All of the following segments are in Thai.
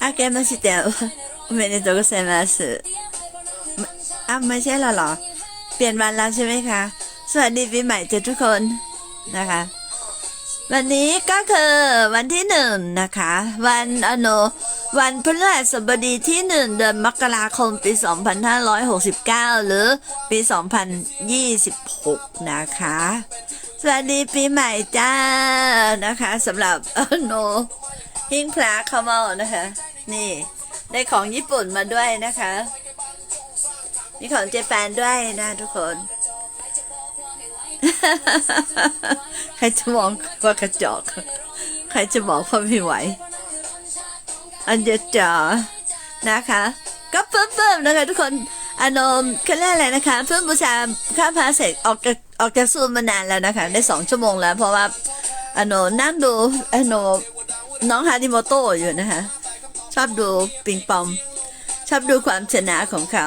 明けましておめでとうございます。อ้าวไม่ใช่หรอหรอ เปลี่ยนวันแล้วใช่ไหมคะ สวัสดีปีใหม่เจทุกคนนะคะ วันนี้ก็คือวันที่หนึ่งนะคะ วันอโนวันพฤหัสบดีที่หนึ่งเดือนมกราคมปี 2569 หรือปี 2026 นะคะ สวัสดีปีใหม่จ้านะคะสำหรับอโนหิ้งพระขาเมานะคะ นี่ ได้ของญี่ปุ่นมาด้วยนะคะนี่ของเจแปนด้วยนะทุกคน ใครจะมองว่ากระจอก ใครจะบอกว่าไม่ไหว อันเดจานะคะ ก็เพิ่มๆนะคะทุกคน อานมเขาเรียกอะไรนะคะ เพิ่มบูชาข้าพระเสกออกจาก ออกจากซูมมานานแล้วนะคะ ได้สองชั่วโมงแล้ว เพราะว่าอานนั่งดูอานน้องฮาริโมโตะอยู่นะคะ ชอบดูปิงปอง ชอบดูความชนะของเขา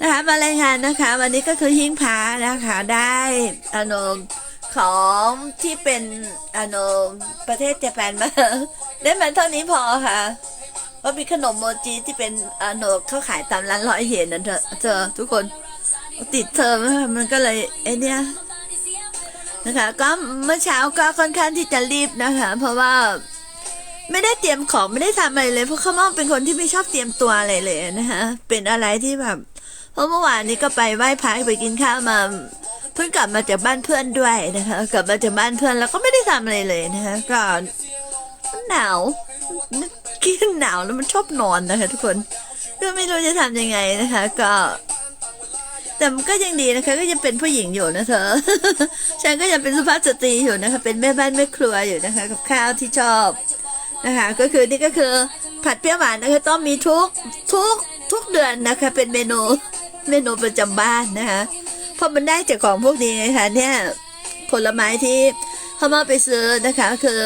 นะคะมารายงานนะคะ วันนี้ก็คือหิ้งพานะคะได้อโนของที่เป็นอโนประเทศเจแปนมาได้มาเท่านี้พอค่ะเพราะมีขนมโมจิที่เป็นอโนเขาขายตามร้านร้อยเยนนั่นเถอะเธอทุกคนติดเทอมมันก็เลยไอเนี้ย นะคะ ก็เมื่อเช้าก็ค่อนข้างที่จะรีบนะคะ เพราะว่าไม่ได้เตรียมของไม่ได้ทำอะไรเลยเพราะเขามองเป็นคนที่ไม่ชอบเตรียมตัวอะไรเลยนะคะเป็นอะไรที่แบบเพราะเมื่อวานนี้ก็ไปไหว้พระไปกินข้าวมาเพิ่งกลับมาจากบ้านเพื่อนด้วยนะคะกลับมาจากบ้านเพื่อนแล้วก็ไม่ได้ทำอะไรเลยนะคะก็หนาวกินหนาวแล้วมันชอบนอนนะคะ ทุกคนก็ไม่รู้จะทำยังไงนะคะ ก็ แต่มันก็ยังดีนะคะ ก็ยังเป็นผู้หญิงอยู่นะเธอ ฉันก็ยังเป็นสุภาพสตรีอยู่นะคะ เป็นแม่บ้านแม่ครัวอยู่นะคะ กับข้าวที่ชอบนะคะ ก็คือนี่ก็คือผัดเปรี้ยวหวานนะคะต้องมีทุกทุกทุกเดือนนะคะ เป็นเมนูเมนูประจำบ้านนะคะเพราะมันได้จากของพวกนี้ไงคะเนี่ยผลไม้ที่เขามาไปซื้อนะคะคือ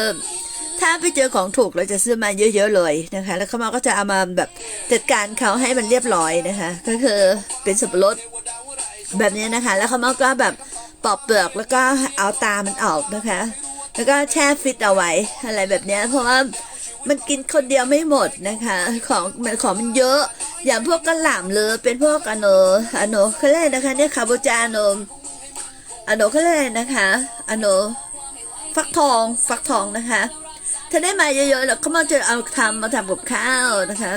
ถ้าไปเจอของถูกเราจะซื้อมาเยอะ ๆ เลยนะคะ แล้วเขามาก็จะเอามาแบบจัดการเขาให้มันเรียบร้อยนะคะ ก็คือเป็นสับปะรด แบบนี้นะคะ แล้วเขามาก็แบบปอกเปลือกแล้วก็เอาตามันออกนะคะ แล้วก็แช่ฟิตเอาไว้อะไรแบบนี้เพราะว่ามันกินคนเดียวไม่หมดนะคะ ของมันของมันเยอะ อย่างพวกกระหล่ำหรือเป็นพวกอโนอโนเขาเรียกนะคะเนี่ยคาโบจาโนอโนเขาเรียกนะคะอโนฟักทองฟักทองนะคะ ถ้าได้มาเยอะๆแล้วเขามาจะเอาทำมาทำกับข้าวนะคะ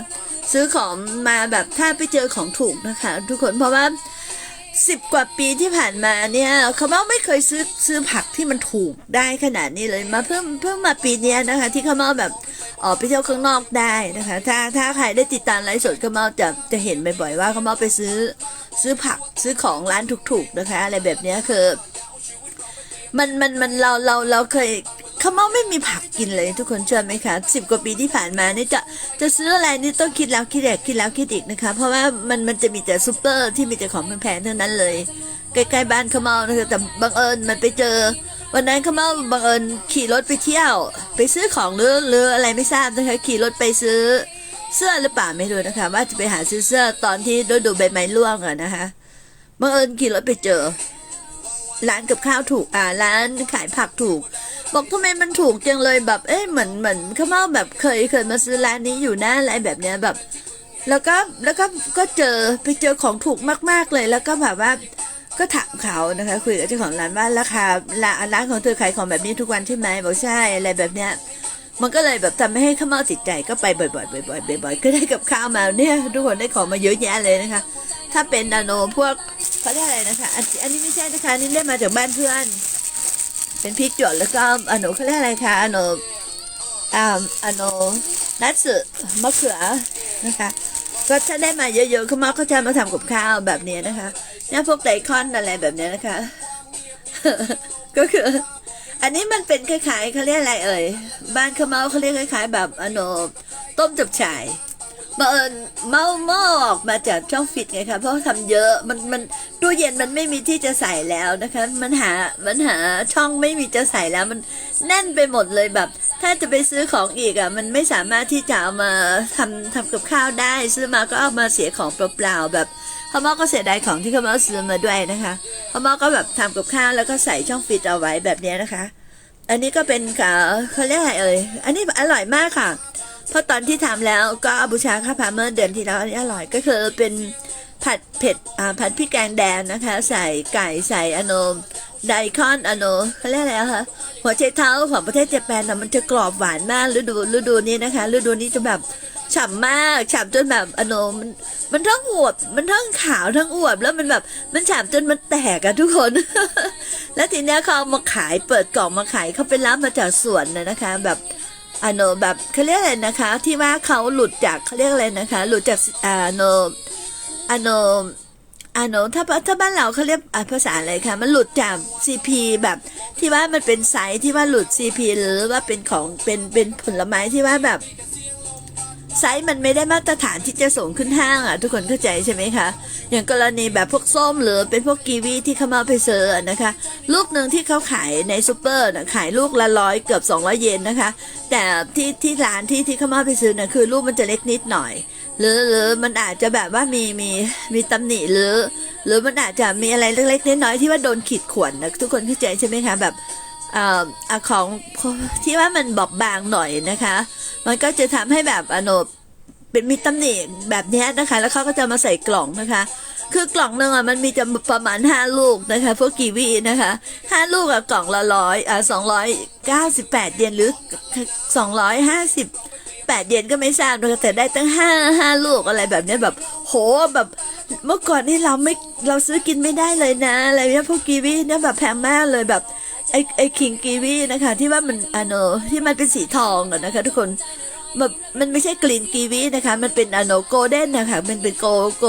ซื้อของมาแบบถ้าไปเจอของถูกนะคะ ทุกคนเพราะว่า สิบกว่าปีที่ผ่านมาเนี่ยเขาบอกไม่เคยซื้อซื้อผักที่มันถูกได้ขนาดนี้เลยมาเพิ่มเพิ่มมาปีนี้นะคะ ที่เขามาแบบออกไปเที่ยวข้างนอกได้นะคะ ถ้าถ้าใครได้ติดตามไลฟ์สดเขามาจะจะเห็นบ่อยๆว่าเขามาไปซื้อซื้อผักซื้อของร้านถูกๆนะคะ อะไรแบบนี้คือมันมันมันเราเราเราเคย ข้าวเมาไม่มีผักกินเลยทุกคนเชื่อไหมคะสิบกว่าปีที่ผ่านมานี่จะจะซื้ออะไรนี่ต้องคิดแล้วคิดอีกคิดแล้วคิดอีกนะคะ เพราะว่ามันมันจะมีแต่ซูเปอร์ที่มีแต่ของแพงๆเท่านั้นเลยใกล้ๆบ้านเขาวเมานะคะแต่บังเอิญมันไปเจอ วันนั้นเขาวเมาบังเอิญขี่รถไปเที่ยว ไปซื้อของหรือหรืออะไรไม่ทราบนะคะขี่รถไปซื้อเสื้อหรือเปล่าไม่รู้นะคะ ว่าจะไปหาซื้อเสื้อตอนที่ฤดูใบไม้ร่วงอะนะคะบังเอิญขี่รถไปเจอร้านกับข้าวถูกอ่าร้านขายผักถูก บอกทำไมมันถูกจังเลยแบบ เอ๊ะเหมือนเหมือนเขามาแบบเคยเคยมาซื้อร้านนี้อยู่นะอะไรแบบเนี้ยแบบ แล้วก็แล้วก็ก็เจอไปเจอของถูกมาก ๆเลยแล้วก็แบบว่าก็ถามเขานะคะคุยกับเจ้าของร้านว่าราคาร้านร้านของเธอขายของแบบนี้ทุกวันใช่ไหมบอกใช่อะไรแบบเนี้ยมันก็เลยแบบทำให้ข้าวเมาติดใจก็ไปบ่อยๆบ่อยๆบ่อยๆก็ได้กับข้าวมาเนี่ยทุกคนได้ของมาเยอะแยะเลยนะคะ ถ้าเป็นนาโนพวกเขาเรียกอะไรนะคะอันนี้ไม่ใช่นะคะนี่เล่นมาจากบ้านเพื่อน เป็นพริกหยดแล้วก็อนโนเขาเรียกอะไรคะอนโนอ่าอนโนนัทสึมะเขือนะคะก็ถ้าได้มาเยอะๆเขามาเขาจะมาทำกับข้าวแบบนี้นะคะเนี่ยพวกไดคอนอะไรแบบนี้นะคะ ก็คือ อันนี้มันเป็นคล้ายๆเขาเรียกอะไรเอ่ยบ้านเขาเมาเขาเรียกคล้ายๆ แบบอนโนต้มจับฉ่ายบังเอิญเมาหม้อออกมาจากช่องฟิตไงคะเพราะทำเยอะมันมัน ตู้เย็นมันไม่มีที่จะใส่แล้วนะคะ มันหา มันหาช่องไม่มีจะใส่แล้วมันแน่นไปหมดเลยแบบ ถ้าจะไปซื้อของอีกอะ มันไม่สามารถที่จะเอามาทำทำกับข้าวได้ ซื้อมาก็เอามาเสียของเปล่าๆแบบพ่อมอก็เสียดายของที่เขามาซื้อมาด้วยนะคะพ่อมอก็แบบทำกับข้าวแล้วก็ใส่ช่องฟิตเอาไว้แบบนี้นะคะ อันนี้ก็เป็นค่ะเขาเรียกอะไรเอ่ย อันนี้อร่อยมากค่ะ เพราะตอนที่ทำแล้วก็บูชาข้าวพาเมื่อเดือนที่แล้วอันนี้อร่อยก็คือเป็น ผัดเผ็ดอ่าผัดพริกแกงแดงนะคะ ใส่ไก่ใส่อโนไดคอนอโนเขาเรียกอะไรอะคะหัวไชเท้าของประเทศเจแปนนะมันจะกรอบหวานมากฤดูฤดูนี้นะคะฤดูนี้จะแบบฉ่ำมากฉ่ำจนแบบอโนมันมันทั้งอวบมันทั้งขาวทั้งอวบแล้วมันแบบมันฉ่ำจนมันแตกอะทุกคน แล้วทีเนี้ยเขาเอามาขายเปิดกล่องมาขายเขาไปรับมาจากสวนนะนะคะ แบบอโนแบบเขาเรียกอะไรนะคะ ที่ว่าเขาหลุดจากเขาเรียกอะไรนะคะ หลุดจากอโน อโนอโนถ้าถ้าบ้านเราเขาเรียกภาษาอะไรคะมันหลุดจาก CP แบบที่ว่ามันเป็นไซส์ที่ว่าหลุด CP หรือว่าเป็นของเป็นเป็นผลไม้ที่ว่าแบบไซส์มันไม่ได้มาตรฐานที่จะส่งขึ้นห้างอะทุกคนเข้าใจใช่ไหมคะอย่างกรณีแบบพวกส้มหรือเป็นพวกกีวีที่เขามาไปเซอร์นะคะ ลูกหนึ่งที่เขาขายในซูเปอร์นะขายลูกละร้อยเกือบ200 เยนนะคะ แต่ที่ที่ร้านที่ที่เขามาเอาไปซื้อนะคือลูกมันจะเล็กนิดหน่อย หรือหรือมันอาจจะแบบว่ามีมีมีตำหนิหรือ หรือมันอาจจะมีอะไรเล็กๆน้อยๆที่ว่าโดนขีดข่วนนะทุกคนเข้าใจใช่ไหมคะแบบเอ่อของที่ว่ามันบอบบางหน่อยนะคะ มันก็จะทำให้แบบอโนเป็นมีตำหนิแบบนี้นะคะ แล้วเขาก็จะมาใส่กล่องนะคะ คือกล่องหนึ่งอะมันมีจะประมาณห้าลูกนะคะพวกกีวีนะคะห้าลูกอะกล่องละร้อยอะสองร้อยเก้าสิบแปดเยนหรือสองร้อยห้าสิบ แปดเยนก็ไม่ทราบนะคะแต่ได้ตั้งห้าห้าลูกอะไรแบบเนี้ยแบบโหแบบเมื่อก่อนนี่เราไม่เราซื้อกินไม่ได้เลยนะ อะไรเนี้ยพวกกีวีเนี่ยแบบแพงมากเลยแบบไอไอคิงกีวีนะคะ ที่ว่ามันอโนที่มันเป็นสีทองอะนะคะ ทุกคนแบบมันไม่ใช่กลิ่นกีวีนะคะ มันเป็นอโนโกลเด้นนะคะมันเป็นโกโก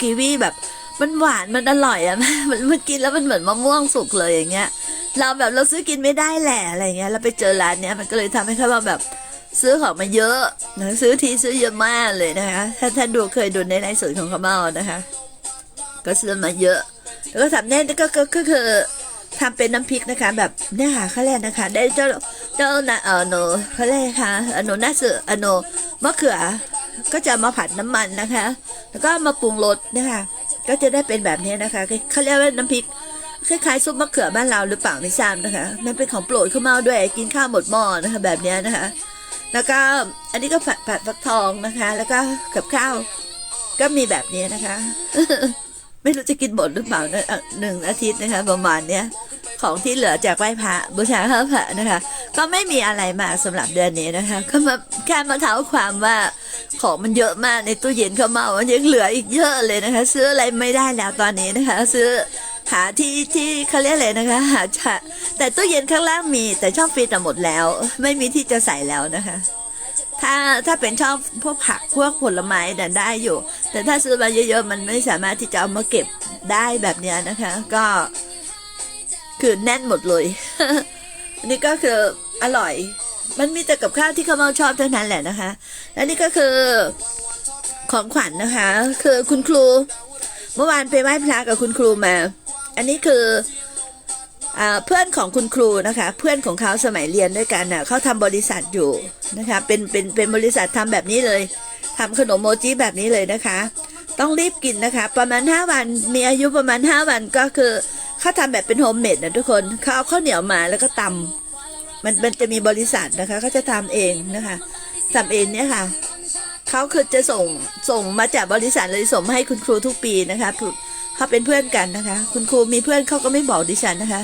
กีวีแบบมันหวานมันอร่อยอะมันมันกินแล้วมันเหมือนมะม่วงสุกเลยอย่างเงี้ย เราแบบเราซื้อกินไม่ได้แหละอะไรเงี้ยเราไปเจอร้านเนี้ยมันก็เลยทำให้เขาแบบ ซื้อของมาเยอะนะซื้อทีซื้อเยอะมากเลยนะคะ ถ้าท่านดูเคยดูในไลฟ์สดของเขาเมานะคะ ก็ซื้อมาเยอะ แล้วก็ทำแน่ก็ก็ก็คือทำเป็นน้ำพริกนะคะแบบเนี่ยค่ะเขาเรียกนะคะ ได้เจ้าเจ้านะเออโนเขาเรียกค่ะอโนนาสึออโนมะเขือก็จะมาผัดน้ำมันนะคะ แล้วก็มาปรุงรสนะคะ ก็จะได้เป็นแบบนี้นะคะเขาเรียกว่าน้ำพริกคล้ายๆซุปมะเขือบ้านเราหรือเปล่าไม่ทราบนะคะ มันเป็นของโปรดข้าวเมาด้วยกินข้าวหมดหม้อนะคะ แบบเนี้ยนะคะ แล้วก็อันนี้ก็ผัดผัดฟักทองนะคะ แล้วก็กับข้าวก็มีแบบนี้นะคะ ไม่รู้จะกินหมดหรือเปล่านะอะหนึ่งอาทิตย์นะคะ ประมาณเนี้ย ของที่เหลือจากไหว้พระบูชาพระพระนะคะ ก็ไม่มีอะไรมากสำหรับเดือนนี้นะคะ ก็มาแค่มาเท้าความว่าของมันเยอะมากในตู้เย็นเขาเมามันยังเหลืออีกเยอะเลยนะคะ ซื้ออะไรไม่ได้แล้วตอนนี้นะคะ ซื้อหาที่ที่เขาเรียกอะไรนะคะ หาชะแต่ตู้เย็นข้างล่างมี แต่ช่องฟรีซอะหมดแล้ว ไม่มีที่จะใส่แล้วนะคะ ถ้าถ้าเป็นชอบพวกผักพวกผลไม้เนี่ยได้อยู่ แต่ถ้าซื้อมาเยอะๆมันไม่สามารถที่จะเอามาเก็บได้แบบเนี้ยนะคะ ก็ คือแน่นหมดเลยอันนี้ก็คืออร่อย มันมีแต่กับข้าวที่เขาเมาชอบเท่านั้นแหละนะคะ และนี่ก็คือของขวัญนะคะ คือคุณครู เมื่อวานไปไหว้พระกับคุณครูมา อันนี้คืออ่าเพื่อนของคุณครูนะคะ เพื่อนของเขาสมัยเรียนด้วยกันน่ะเขาทำบริษัทอยู่นะคะ เป็นเป็นเป็นบริษัททำแบบนี้เลยทำขนมโมจิแบบนี้เลยนะคะ ต้องรีบกินนะคะ ประมาณ 5 วันมีอายุประมาณ 5 วันก็คือ ขาทำแบบเป็นโฮมเมดนะทุกคนเขาเอาข้าวเหนียวมาแล้วก็ตำมันมันจะมีบริษัทนะคะเขาจะทำเองนะคะทำเองเนี่ยค่ะเขาคือจะส่งส่งมาจากบริษัทเลยส่งมให้คุณครูทุกปีนะคะเขาเป็นเพื่อนกันนะคะ คุณครูมีเพื่อนเขาก็ไม่บอกดิฉันนะคะ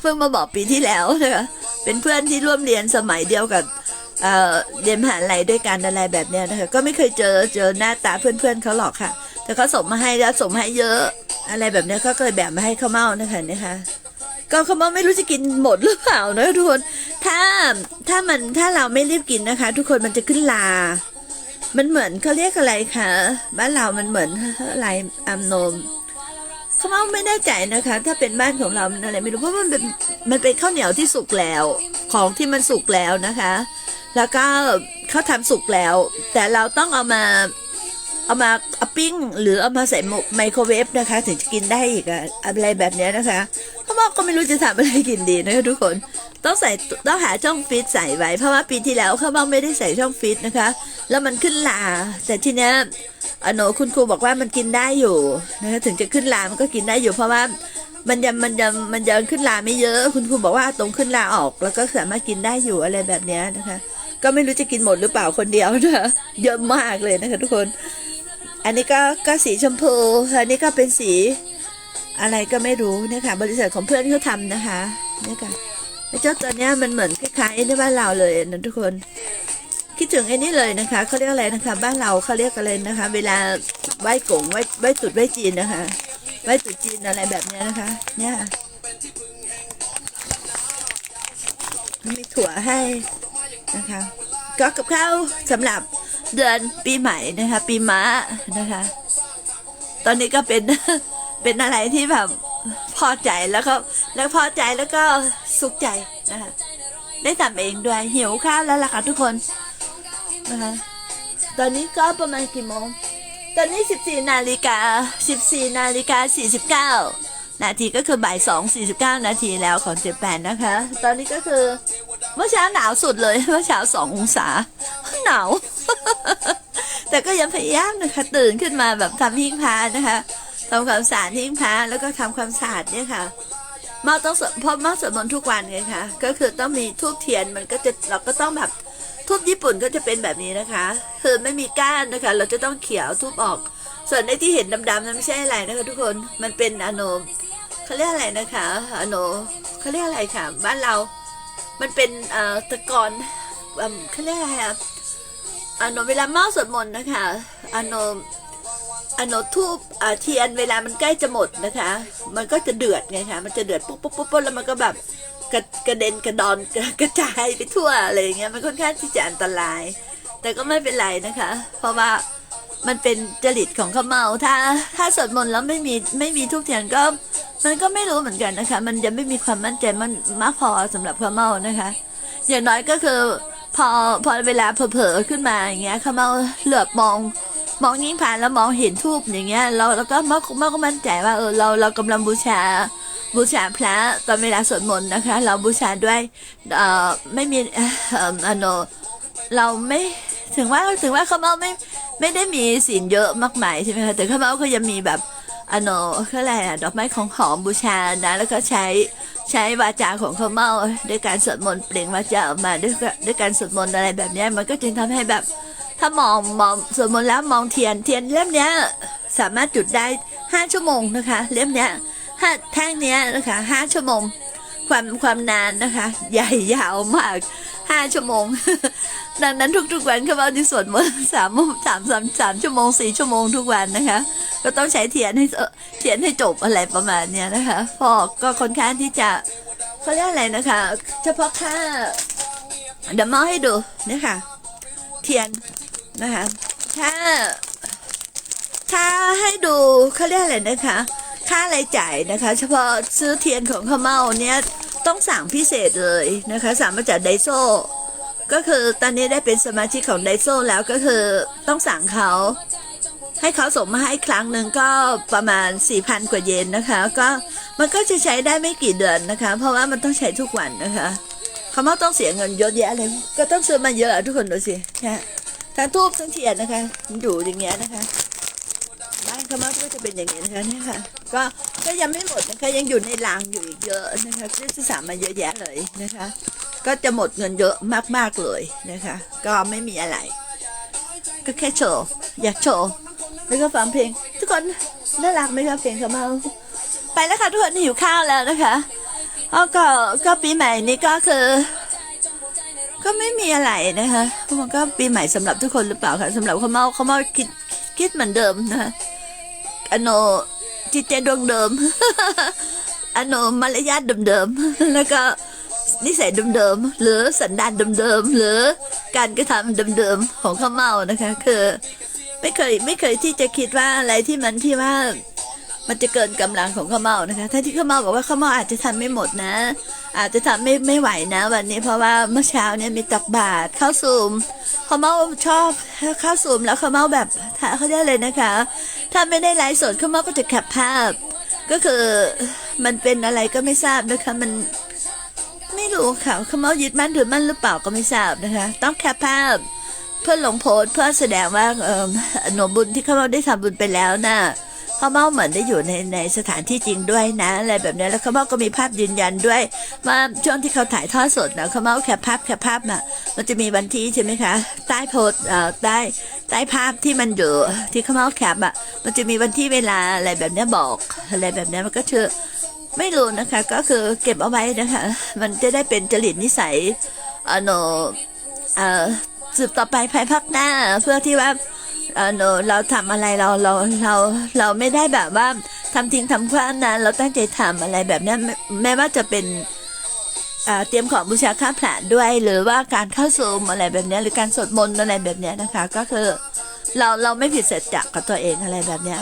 เพิ่งมาบอกปีที่แล้วนะคะเป็นเพื่อนที่ร่วมเรียนสมัยเดียวกับเเรียนมหาลัยด้วยกันอะไรแบบเนี้ยนะคะก็ไม่เคยเจอเจอหน้าตาเพื่อนๆเขาหรอกค่ะ แต่เขาส่งมาให้แล้วส่งมาให้เยอะ อะไรแบบนี้ก็เลยแบบมาให้ข้าวเม่านะคะนะคะก็ข้าวเม่าไม่รู้จะกินหมดหรือเปล่านะทุกคนถ้าถ้ามันถ้าเราไม่รีบกินนะคะ ทุกคนมันจะขึ้นลา มันเหมือนเขาเรียกอะไรคะบ้านเรามันเหมือนอะไรอัมโนมเขาวเมาไม่แน่ใจนะคะ ถ้าเป็นบ้านของเรามันอะไรไม่รู้เพราะมันเป็นมันเป็นข้าวเหนียวที่สุกแล้ว ของที่มันสุกแล้วนะคะ แล้วก็เขาทำสุกแล้ว แต่เราต้องเอามา เอามาเอาปิ้ง หรือเอามาใส่ไมโครเวฟนะคะ ถึงจะกินได้อีกอะอะไรแบบเนี้ยนะคะเขาบอกก็ไม่รู้จะทำอะไรกินดีนะคะทุกคนต้องใส่ต้องหาช่องฟิตใส่ไว้ เพราะว่าปีที่แล้วเขาบอกไม่ได้ใส่ช่องฟิตนะคะ แล้วมันขึ้นลา แต่ทีเนี้ยอโนคุณครูบอกว่ามันกินได้อยู่นะคะถึงจะขึ้นลามันก็กินได้อยู่ เพราะว่ามันยังมันยังมันยังขึ้นลาไม่เยอะ คุณครูบอกว่าตรงขึ้นลาออก แล้วก็สามารถกินได้อยู่อะไรแบบเนี้ยนะคะ ก็ไม่รู้จะกินหมดหรือเปล่าคนเดียวนะคะเยอะมากเลยนะคะทุกคน อันนี้ก็ก็สีชมพู อันนี้ก็เป็นสีอะไรก็ไม่รู้นะคะ บริษัทของเพื่อนเขาทำนะคะเนี่ยค่ะไอ้เจ้าตัวเนี้ยมันเหมือนคล้ายๆในบ้านเราเลยนะทุกคน คิดถึงไอ้นี่เลยนะคะเขาเรียกอะไรนะคะ บ้านเราเขาเรียกอะไรนะคะ เวลาไหว้กงไหว้ไหว้ตุดไหว้จีนนะคะไหว้ตุดจีนอะไรแบบเนี้ยนะคะ เนี่ยมีถั่วให้นะคะก็กับข้าวสำหรับ เดือนปีใหม่นะคะ ปีม้านะคะ ตอนนี้ก็เป็นเป็นอะไรที่แบบพอใจแล้วก็แล้วพอใจแล้วก็สุขใจนะคะได้ทำเองด้วยหิวข้าวแล้วล่ะค่ะทุกคนนะคะตอนนี้ก็ประมาณกี่โมง ตอนนี้ 14 นาฬิกา 14 นาฬิกา 49 นาทีก็คือบ่าย 2 49 นาทีแล้วของเจแปนนะคะ ตอนนี้ก็คือ เมื่อเช้าหนาวสุดเลย เมื่อเช้า 2 องศา หนาว แต่ก็ยังพยายามนะคะตื่นขึ้นมาแบบทำหิ้งพานะคะทำความสะอาดหิ้งพาแล้วก็ทำความสะอาดเนี่ยค่ะมาต้องสวดเพราะมาสวดมนต์ทุกวันไงคะก็คือต้องมีทูบเทียนมันก็จะเราก็ต้องแบบทูบญี่ปุ่นก็จะเป็นแบบนี้นะคะ คือไม่มีก้านนะคะ เราจะต้องเขี่ยวทูบออก ส่วนในที่เห็นดำๆนั้นไม่ใช่อะไรนะคะ ทุกคนมันเป็นอโนเขาเรียกอะไรนะคะอโนเขาเรียกอะไรค่ะ บ้านเรา มันเป็นเอ่อตะกอนเอิ่มเขาเรียกอะไรอะ อโนเวลาเมาสวดมนต์นะคะอโนอโนทูบเทียนเวลามันใกล้จะหมดนะคะ มันก็จะเดือดไงคะมันจะเดือดปุ๊บปุ๊บปุ๊บปุ๊บแล้วมันก็แบบกระกระเด็นกระดอนกระกระจายไปทั่วอะไรอย่างเงี้ยมันค่อนข้างที่จะอันตราย แต่ก็ไม่เป็นไรนะคะ เพราะว่ามันเป็นจริตของขาเมาถ้า ถ้าสวดมนต์แล้วไม่มีไม่มีทุกเทียนก็ มันก็ไม่รู้เหมือนกันนะคะ มันจะไม่มีความมั่นใจมันมากพอสำหรับขาเมานะคะ อย่างน้อยก็คือ พอพอเวลาเผลอๆขึ้นมาอย่างเงี้ยเขามาเหลือบมองมองยิ่งผ่านแล้วมองเห็นทูบอย่างเงี้ยเราเราก็มักมักก็มั่นใจว่าเออเราเรากำลังบูชาบูชาพระตอนเวลาสวดมนต์นะคะ เราบูชาด้วยเอ่อไม่มีเอ่ออันโนเราไม่ถึงว่าถึงว่าเขาเมาไม่ไม่ได้มีศีลเยอะมากมายใช่ไหมคะแต่เขาเมาก็ยังมีแบบ อันโนเขาอะไรอะดอกไม้ของหอมบูชานะ แล้วก็ใช้ใช้วาจาของเขาเมาด้วยการสวดมนต์เปล่งวาจาออกมาด้วยกด้วยการสวดมนต์อะไรแบบนี้มันก็จึงทำให้แบบ ถ้ามองมองสวดมนต์แล้วมองเทียนเทียนเล่มเนี้ยสามารถจุดได้ห้าชั่วโมงนะคะ เล่มเนี้ยห้าแท่งเนี้ยนะคะห้าชั่วโมงความความนานนะคะ ใหญ่ยาวมาก ห้าชั่วโมง ดังนั้นทุกๆวันเขาเอาที่สวดมนต์สามสามสามสามชั่วโมงสี่ชั่วโมงทุกวันนะคะ ก็ต้องใช้เทียนให้เทียนให้จบอะไรประมาณเนี้ยนะคะพอก็ค่อนข้างที่จะเขาเรียกอะไรนะคะ เฉพาะค่าเดี๋ยวมาให้ดูเนี่ยค่ะ เทียนนะคะถ้าถ้าให้ดูเขาเรียกอะไรนะคะ ค่ารายจ่ายนะคะ เฉพาะซื้อเทียนของข้าเมาเนี้ย ต้องสั่งพิเศษเลยนะคะสั่งมาจากไดโซก็คือตอนนี้ได้เป็นสมาชิกของไดโซแล้วก็คือต้องสั่งเขาให้เขาส่งมาให้ครั้งหนึ่งก็ประมาณ 4,000 กว่าเยนนะคะ ก็มันก็จะใช้ได้ไม่กี่เดือนนะคะ เพราะว่ามันต้องใช้ทุกวันนะคะเขาไม่ต้องเสียเงินเยอะแยะเลยก็ต้องซื้อมาเยอะอะทุกคนดูสินะทั้งทูบทั้งเทียนนะคะมันอยู่อย่างเงี้ยนะคะ บ้านเขามาก็จะเป็นอย่างนี้นะคะเนี่ยค่ะก็ก็ยังไม่หมดนะคะยังอยู่ในรางอยู่อีกเยอะนะคะที่จะสั่งมาเยอะแยะเลยนะคะ ก็จะหมดเงินเยอะมากๆเลยนะคะ ก็ไม่มีอะไร ก็แค่โชว์อยากโชว์แล้วก็ฟังเพลง ทุกคนน่ารักไหมคะเพลงเขามาไปแล้วค่ะทุกคนหิวข้าวแล้วนะคะอ๋อก็ก็ปีใหม่นี้ก็คือ ก็ไม่มีอะไรนะคะมันก็ปีใหม่สำหรับทุกคนหรือเปล่าคะสำหรับเขาเมาเขาเมาคิดคิดเหมือนเดิมนะคะ อโนจิตใจดวงเดิมอโนมารยาทเดิมๆแล้วก็นิสัยเดิมๆหรือสันดานเดิมๆหรือการกระทำเดิมๆของข้าเมานะคะ คือ ไม่เคยไม่เคยที่จะคิดว่าอะไรที่มันที่ว่า มันจะเกินกำลังของข้าวเมานะคะ ถ้าที่ข้าวเมาบอกว่าข้าวเมาอาจจะทำไม่หมดนะ อาจจะทำไม่ไม่ไหวนะ วันนี้เพราะว่าเมื่อเช้าเนี่ยมีตักบาตรข้าวสูมข้าวเมาชอบข้าวสูมแล้วข้าวเมาแบบถ้าเขาเรียกเลยนะคะ ถ้าไม่ได้ไลฟ์สดข้าวเมาก็จะแคปภาพ ก็คือมันเป็นอะไรก็ไม่ทราบนะคะมันไม่รู้ค่ะข้าวเมายึดมั่นถือมั่นหรือเปล่าก็ไม่ทราบนะคะ ต้องแคปภาพเพื่อลงโพสเพื่อแสดงว่าเออหนบุญที่ข้าพเจ้าได้ทำบุญไปแล้วนะ่ะ ข้าวเม่าเหมือนได้อยู่ในในสถานที่จริงด้วยนะอะไรแบบนี้แล้วข้าวเม่าก็มีภาพยืนยันด้วยว่าช่วงที่เขาถ่ายทอดสดนะข้าวเม่าแคปภาพแคปภาพน่ะมันจะมีวันที่ใช่ไหมคะ ใต้โพสต์เอ่อใต้ใต้ภาพที่มันอยู่ที่ข้าวเม่าแคปอะมันจะมีวันที่เวลาอะไรแบบนี้บอกอะไรแบบนี้มันก็คือไม่รู้นะคะก็คือเก็บเอาไว้นะคะ มันจะได้เป็นจริตนิสัยอ่อโนเอ่อสืบต่อไปภายภาคหน้าเพื่อที่ว่า เออหนูเราทำอะไรเราเราเราเราไม่ได้แบบว่าทำทิ้งทำคว้างนะเราตั้งใจทำอะไรแบบนี้แม้แม้ว่าจะเป็นเตรียมของบูชาข้าพระด้วย หรือว่าการเข้าซูมอะไรแบบนี้หรือการสวดมนต์อะไรแบบนี้นะคะ ก็คือเราเราไม่ผิดสัจจากกับตัวเองอะไรแบบนี้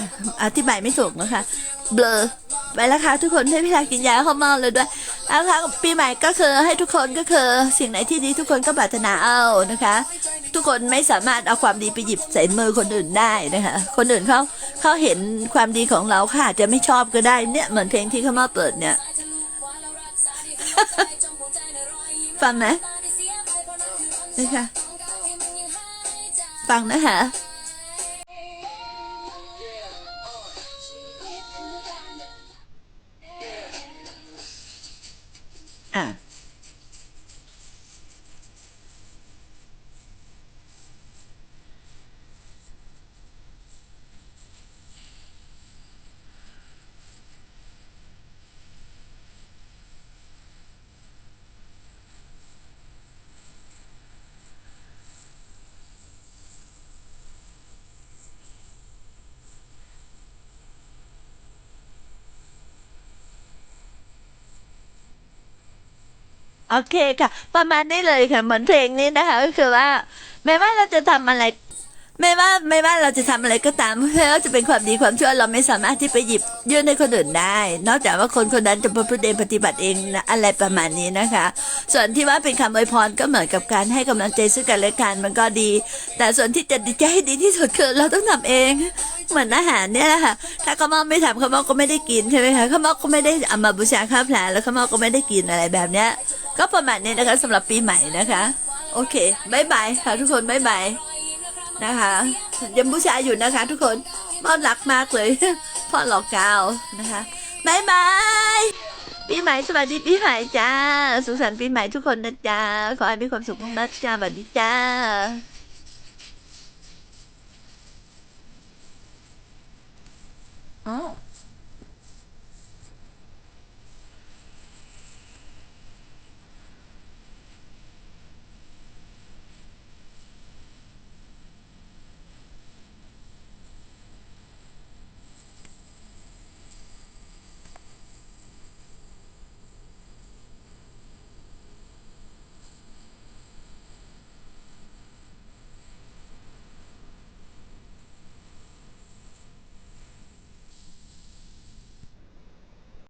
อธิบายไม่ถูกนะคะ เบลอไปแล้วค่ะทุกคนให้พี่ทากินยาเข้าเมาเลยด้วยแล้วค่ะปีใหม่ก็คือให้ทุกคนก็คือสิ่งไหนที่ดีทุกคนก็ปรารถนาเอานะคะ ทุกคนไม่สามารถเอาความดีไปหยิบใส่มือคนอื่นได้นะคะ คนอื่นเขาเขาเห็นความดีของเราค่ะจะไม่ชอบก็ได้เนี่ยเหมือนเพลงที่เขามาเปิดเนี่ยฟังไหมนะคะฟังนะคะ โอเคค่ะ ประมาณนี้เลยค่ะเหมือนเพลงนี้นะคะก็คือว่า ไม่ว่าเราจะทำอะไร ไม่ว่าไม่ว่าเราจะทำอะไรก็ตามไม่ว่าจะเป็นความดีความชั่วเราไม่สามารถที่ไปหยิบยื่นให้คนอื่นได้ นอกจากว่าคนคนนั้นจะประพฤติเองปฏิบัติเองนะอะไรประมาณนี้นะคะ ส่วนที่ว่าเป็นคำอวยพรก็เหมือนกับการให้กำลังใจซึ่งกันและกันมันก็ดี แต่ส่วนที่จะดีใจให้ดีที่สุดคือเราต้องทำเองเหมือนอาหารเนี่ยแหละค่ะ ถ้าข้าวเม่าไม่ทำข้าวเม่าก็ไม่ได้กินใช่ไหมคะข้าวเม่าก็ไม่ได้เอามาบูชาข้าวพลาแล้วข้าวเม่าก็ไม่ได้กินอะไรแบบเนี้ย ก็ประมาณนี้นะคะสำหรับปีใหม่นะคะ โอเคบายบายค่ะทุกคนบายบายนะคะยังบูชาอยู่นะคะ ทุกคนพ่อรักมากเลย พ่อหลอกกาวนะคะบายบายปีใหม่สวัสดีปีใหม่จ้า สุขสันต์ปีใหม่ทุกคนนะจ้า ขอให้มีความสุขมากนะจ้าสวัสดีจ้า